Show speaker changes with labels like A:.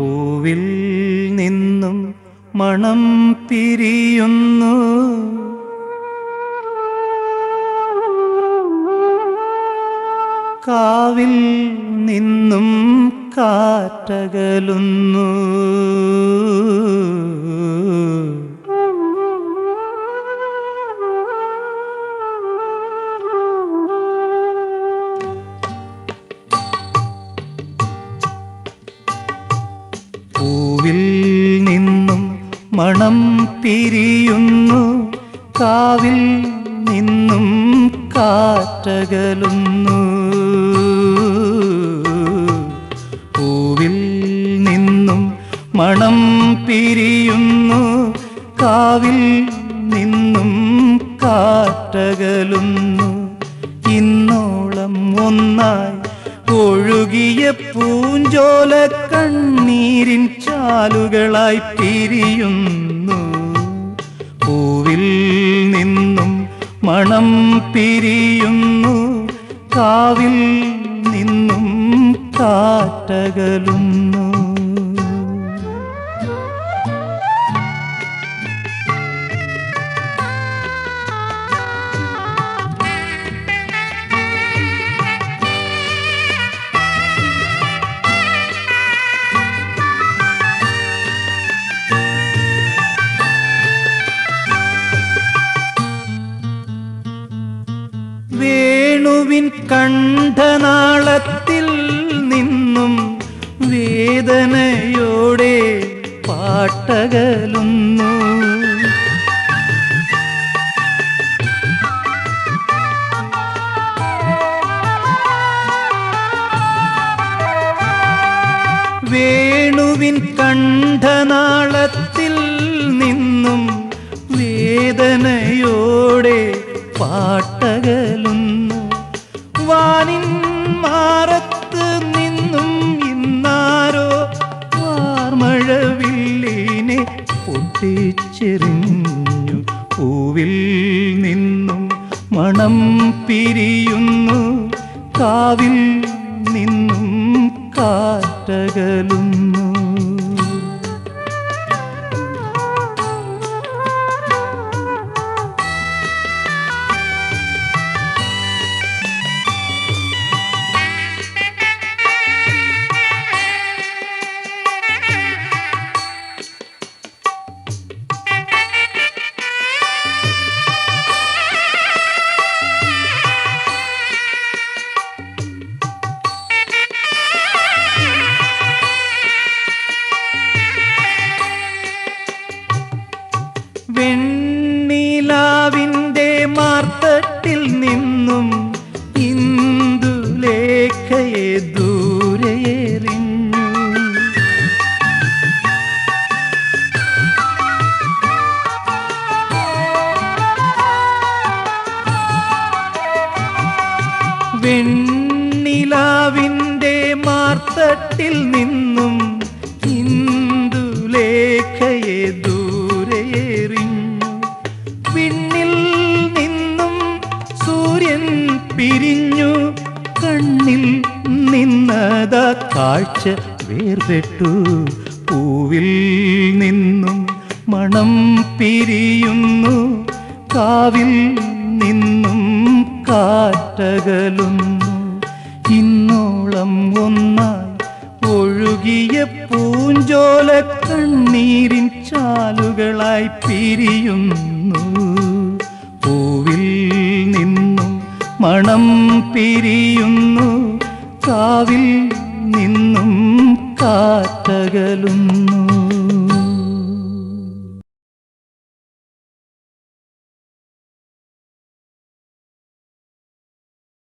A: പൂവിൽ നിന്നും മണം പിരിയുന്നു. കാവിൽ നിന്നും കാറ്റകലുന്നു. മണം പിരിയുന്നു. കാവിൽ നിന്നും കാറ്റകലുന്നു. പൂവിൽ നിന്നും മണം പിരിയുന്നു. കാവിൽ നിന്നും കാറ്റകലുന്നു. പൂഞ്ചോല കണ്ണീരിൻ ചാലുകളായി പിരിയുന്നു. പൂവിൽ നിന്നും മണം പിരിയുന്നു. കാവിൽ നിന്നും കാറ്റകലുന്നു. വേണുവിൻ കണ്ഠനാളത്തിൽ നിന്നും വേദനയോടെ പാട്ടകലുന്നു. വേണുവിൻ കണ്ഠനാളത്തിൽ നിന്നും വേദനയോടെ പാട്ടകലുന്നു പൊട്ടിച്ചെറിഞ്ഞു പൂവിൽ നിന്നും മണം പിരിയുന്നു. കാവിൽ നിന്നും കാറ്റകലുന്നു. വെണ്ണിലാവിന്റെ മാർത്തട്ടിൽ നിന്നും ഇന്ദുലേഖയെ ദൂരയേറി എറിഞ്ഞു വിണ്ണിൽ നിന്നും സൂര്യൻ പിരിഞ്ഞു കണ്ണിൽ നിന്നത കാഴ്ച വേർപെട്ടു. പൂവിൽ നിന്നും മണം പിരിയുന്നു കാവിൽ നിന്നും കാറ്റകലുന്നു. ഇന്നോളം ഒന്നായി ഒഴുകിയ പൂഞ്ചോല കണ്ണീരിൻ ചാലുകളായി പിരിയുന്നു. മണം പിരിയുന്നു. കാവിൽ നിന്നും കാറ്റകലുന്നു.